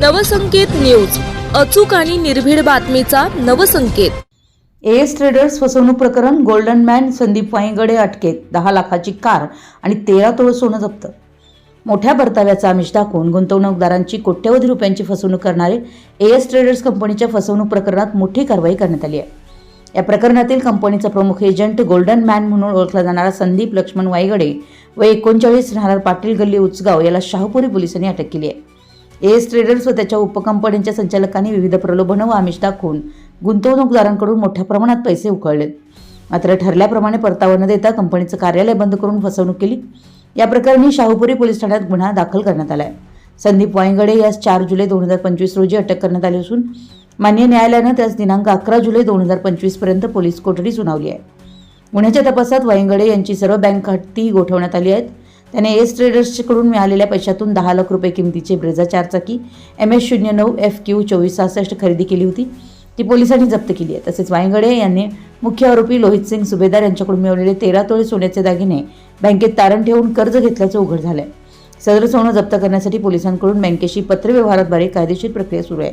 Navsanket news अचूक आणि निर्भीड बातमीचा नवसंकेत. एएस ट्रेडर्स फसवणूक प्रकरण गोल्डन मॅन संदीप वाईगडे अटकेत. दहा लाखाची कार आणि तेरा तोळ सोनं जप्त. मोठ्या परताव्याचा आमिष दाखवून गुंतवणूकदारांची कोट्यवधी रुपयांची फसवणूक करणारे एएस ट्रेडर्स कंपनीच्या फसवणूक प्रकरणात मोठी कारवाई करण्यात आली आहे. या प्रकरणातील कंपनीचा प्रमुख एजंट गोल्डन मॅन म्हणून ओळखला जाणारा संदीप लक्ष्मण वायगडे व एकोणचाळीस राहणार पाटील गल्ली उचगाव याला शाहपुरी पोलिसांनी अटक केली आहे. एएस ट्रेडर्स व त्याच्या उपकंपन्यांच्या संचालकांनी विविध प्रलोभनं व आमिष दाखवून गुंतवणूकदारांकडून मोठ्या प्रमाणात पैसे उकळले. मात्र ठरल्याप्रमाणे परतावा न देता कंपनीचं कार्यालय बंद करून फसवणूक केली. या प्रकरणी शाहूपुरी पोलीस ठाण्यात गुन्हा दाखल करण्यात आला आहे संदीप वायंगडे यास चार जुलै दोन हजार पंचवीस रोजी अटक करण्यात आली असून मान्य न्यायालयानं त्यास दिनांक अकरा जुलै दोन हजार पंचवीसपर्यंत पोलीस कोठडी सुनावली आहे. गुन्ह्याच्या तपासात वायंगडे यांची सर्व बँक खाती गोठवण्यात आली आहेत. त्याने एस ट्रेडर्सकडून मिळालेल्या पैशातून दहा लाख रुपये किमतीचे ब्रेझा चारचाकी एम एस शून्य नऊ एफ क्यू चोवीस सहासष्ट खरेदी केली होती. ती पोलिसांनी जप्त केली आहे. तसेच वायंगडे यांनी मुख्य आरोपी लोहित सिंग सुभेदार यांच्याकडून मिळवलेले तेरा तोळे सोन्याचे दागिने बँकेत तारण ठेवून कर्ज घेतल्याचं उघड झालंय. सदर सोनं जप्त करण्यासाठी पोलिसांकडून बँकेशी पत्रव्यवहाराद्वारे कायदेशीर प्रक्रिया सुरू आहे.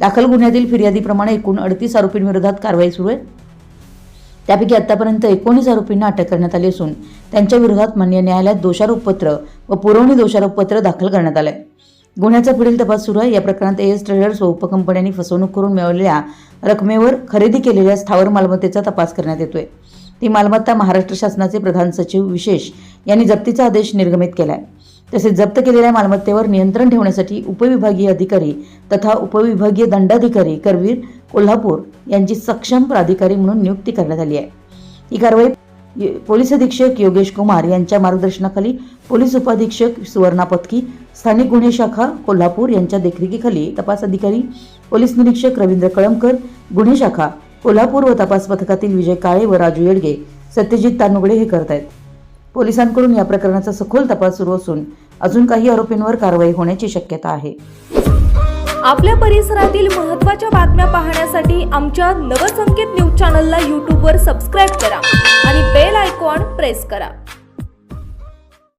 दाखल गुन्ह्यातील फिर्यादीप्रमाणे एकूण अडतीस आरोपींविरोधात कारवाई सुरू आहे. त्यापैकी आतापर्यंत एकोणीस आरोपींना अटक करण्यात आली असून त्यांच्या विरोधात मान्य न्यायालयात दोषारोपपत्र व पुरवणी दोषारोपपत्र दाखल करण्यात आलंय. गुन्ह्याचा पुढील तपास सुरू आहे. या प्रकरणात एस ट्रेडर्स व उपकंपन्यांनी फसवणूक करून मिळवलेल्या रकमेवर खरेदी केलेल्या स्थावर मालमत्तेचा तपास करण्यात येतोय. ती मालमत्ता महाराष्ट्र शासनाचे प्रधान सचिव विशेष यांनी जप्तीचा आदेश निर्गमित केला आहे तसेच जप्त केलेल्या मालमत्तेवर नियंत्रण ठेवण्यासाठी उपविभागीय अधिकारी तथा उपविभागीय दंडाधिकारी करवीर कोल्हापूर यांची सक्षम प्राधिकारी म्हणून नियुक्ती करण्यात आली आहे. ही कारवाई पोलीस अधीक्षक योगेश कुमार यांच्या मार्गदर्शनाखाली पोलीस उपाधीक्षक सुवर्णा पथकी स्थानिक गुन्हे शाखा कोल्हापूर यांच्या देखरेखीखाली तपास अधिकारी पोलीस निरीक्षक रवींद्र कळमकर गुन्हे शाखा कोल्हापूर व तपास पथकातील विजय काळे व राजू येडगे सत्यजित तानुगडे हे करत आहेत पोलिसांकडून या प्रकरणाचा सखोल तपास सुरू असून अजून काही आरोपींवर कारवाई होण्याची शक्यता आहे. आपल्या परिसरातील महत्त्वाच्या बातम्या पाहण्यासाठी आमच्या नवसंकेत न्यूज चॅनलला यूट्यूबवर सबस्क्राईब करा आणि बेल आयकॉन प्रेस करा.